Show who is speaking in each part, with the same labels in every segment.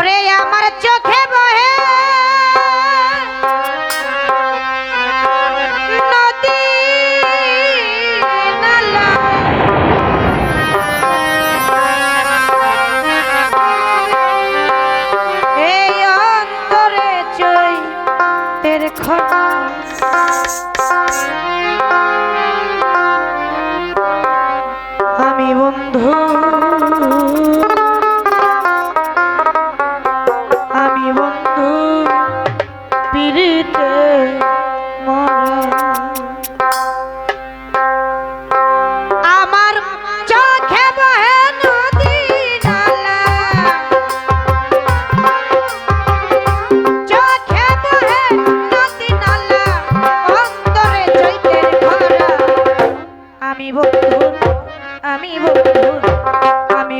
Speaker 1: ওরে আমার চোখে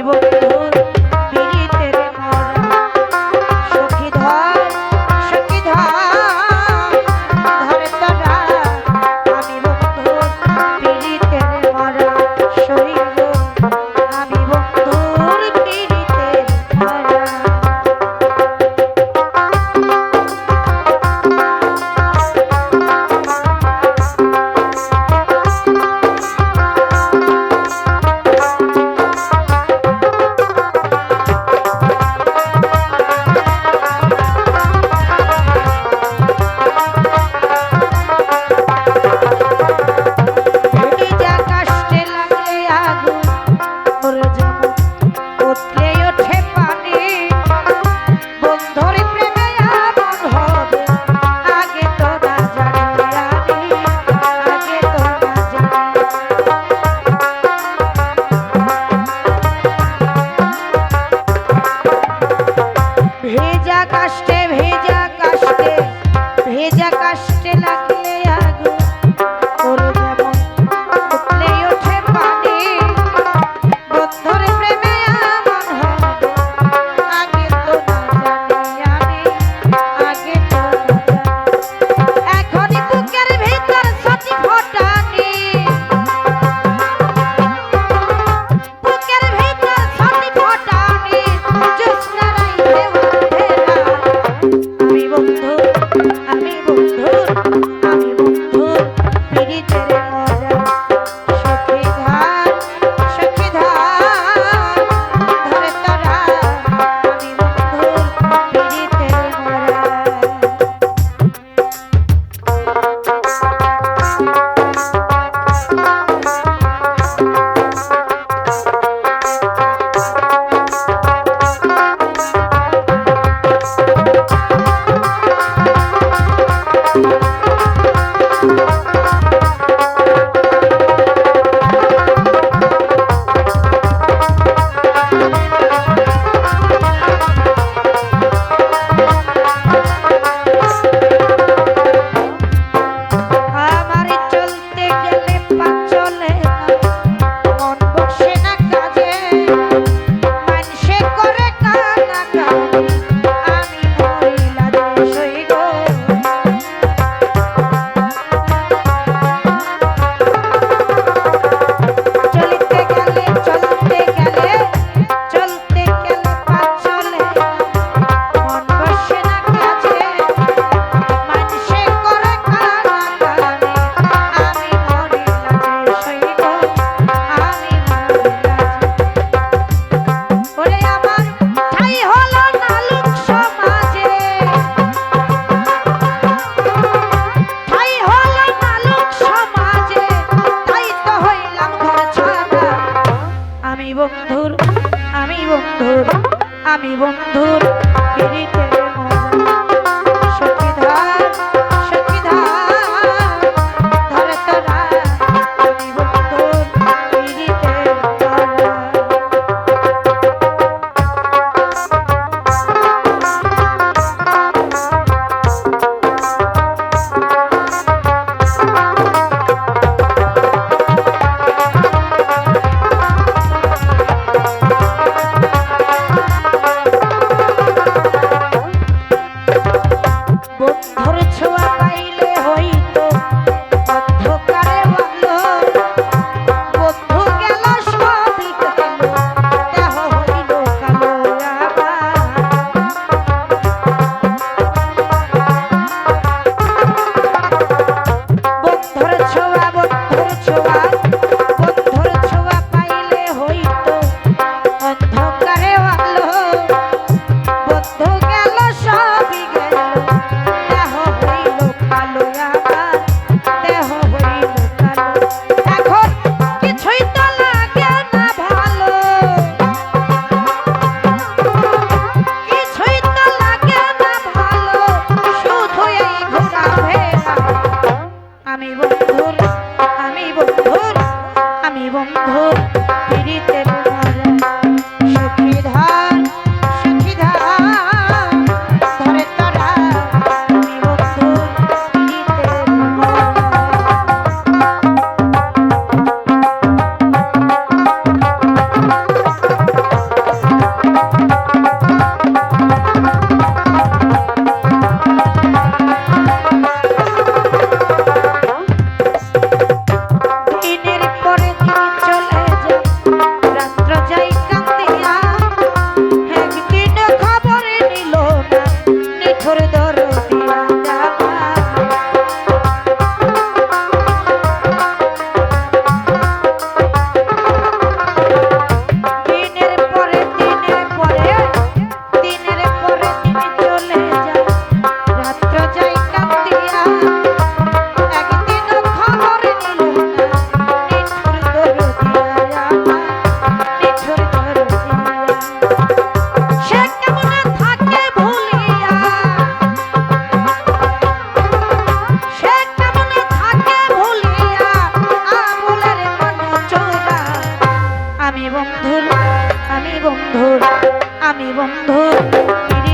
Speaker 1: envoltou. Okay. বন্ধুর আমি বন্ধুর আমি বন্ধুর পীড়িত বন্ধুর আমি বন্ধুর আমি বন্ধুর